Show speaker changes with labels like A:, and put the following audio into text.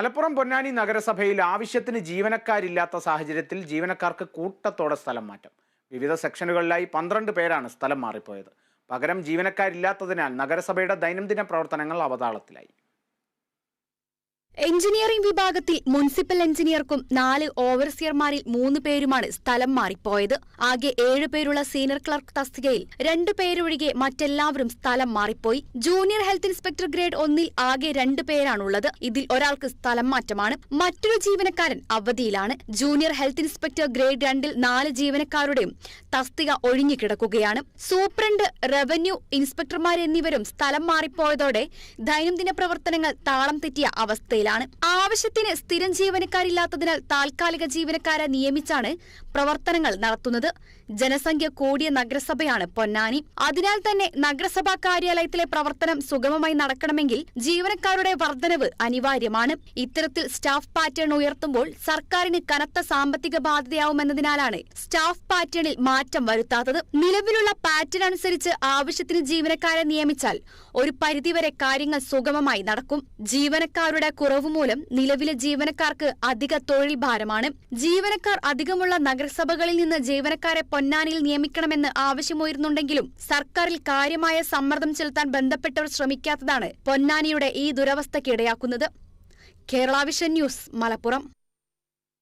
A: മലപ്പുറം പൊന്നാനി നഗരസഭയിൽ ആവശ്യത്തിന് ജീവനക്കാരില്ലാത്ത സാഹചര്യത്തിൽ ജീവനക്കാർക്ക് കൂട്ടത്തോടെ സ്ഥലം മാറ്റം. വിവിധ സെക്ഷനുകളിലായി പന്ത്രണ്ട് പേരാണ് സ്ഥലം മാറിപ്പോയത്. പകരം ജീവനക്കാരില്ലാത്തതിനാൽ നഗരസഭയുടെ ദൈനംദിന പ്രവർത്തനങ്ങൾ അവതാളത്തിലായി.
B: എഞ്ചിനീയറിംഗ് വിഭാഗത്തിൽ മുനിസിപ്പൽ എഞ്ചിനീയർക്കും നാല് ഓവർസിയർമാരിൽ മൂന്ന് പേരുമാണ് സ്ഥലം മാറിപ്പോയത്. ആകെ ഏഴ് പേരുള്ള സീനിയർ ക്ലർക്ക് തസ്തികയിൽ രണ്ടു പേരൊഴികെ മറ്റെല്ലാവരും സ്ഥലം മാറിപ്പോയി. ജൂനിയർ ഹെൽത്ത് ഇൻസ്പെക്ടർ ഗ്രേഡ് ഒന്നിൽ ആകെ രണ്ടു പേരാണുള്ളത്. ഇതിൽ ഒരാൾക്ക് സ്ഥലം മാറ്റമാണ്. മറ്റൊരു ജീവനക്കാരൻ അവധിയിലാണ്. ജൂനിയർ ഹെൽത്ത് ഇൻസ്പെക്ടർ ഗ്രേഡ് രണ്ടിൽ നാല് ജീവനക്കാരുടെയും തസ്തിക ഒഴിഞ്ഞുകിടക്കുകയാണ് സൂപ്രണ്ട് റവന്യൂ ഇൻസ്പെക്ടർമാർ എന്നിവരും സ്ഥലം മാറിപ്പോയതോടെ ദൈനംദിന പ്രവർത്തനങ്ങൾ താളം തെറ്റിയ അവസ്ഥയിലാണ്. ആവശ്യത്തിന് സ്ഥിരം ജീവനക്കാരില്ലാത്തതിനാൽ താൽക്കാലിക ജീവനക്കാരെ നിയമിച്ചാണ് പ്രവർത്തനങ്ങൾ നടത്തുന്നത്. ജനസംഖ്യ കൂടിയ നഗരസഭയാണ് പൊന്നാനി. അതിനാൽ തന്നെ നഗരസഭാ കാര്യാലയത്തിലെ പ്രവർത്തനം സുഗമമായി നടക്കണമെങ്കിൽ ജീവനക്കാരുടെ വർധനവ് അനിവാര്യമാണ്. ഇത്തരത്തിൽ സ്റ്റാഫ് പാറ്റേൺ ഉയർത്തുമ്പോൾ സർക്കാരിന് കനത്ത സാമ്പത്തിക ബാധ്യതയാവുമെന്നതിനാലാണ് സ്റ്റാഫ് പാറ്റേണിൽ മാറ്റം വരുത്താത്തത്. നിലവിലുള്ള പാറ്റേൺ അനുസരിച്ച് ആവശ്യത്തിന് ജീവനക്കാരെ നിയമിച്ചാൽ ഒരു പരിധിവരെ കാര്യങ്ങൾ സുഗമമായി നടക്കും. ജീവനക്കാരുടെ കുറവ് മൂലം നിലവിലെ ജീവനക്കാർക്ക് അധിക തൊഴിൽ ഭാരമാണ്. ജീവനക്കാർ അധികമുള്ള നഗരസഭകളിൽ നിന്ന് ജീവനക്കാരെ പൊന്നാനിയിൽ നിയമിക്കണമെന്ന് ആവശ്യമുയരുന്നുണ്ടെങ്കിലും സർക്കാരിൽ കാര്യമായ സമ്മർദ്ദം ചെലുത്താൻ ബന്ധപ്പെട്ടവർ ശ്രമിക്കാത്തതാണ് പൊന്നാനിയുടെ ഈ ദുരവസ്ഥയ്ക്കിടയാക്കുന്നത് കേരള വിഷൻ ന്യൂസ് മലപ്പുറം.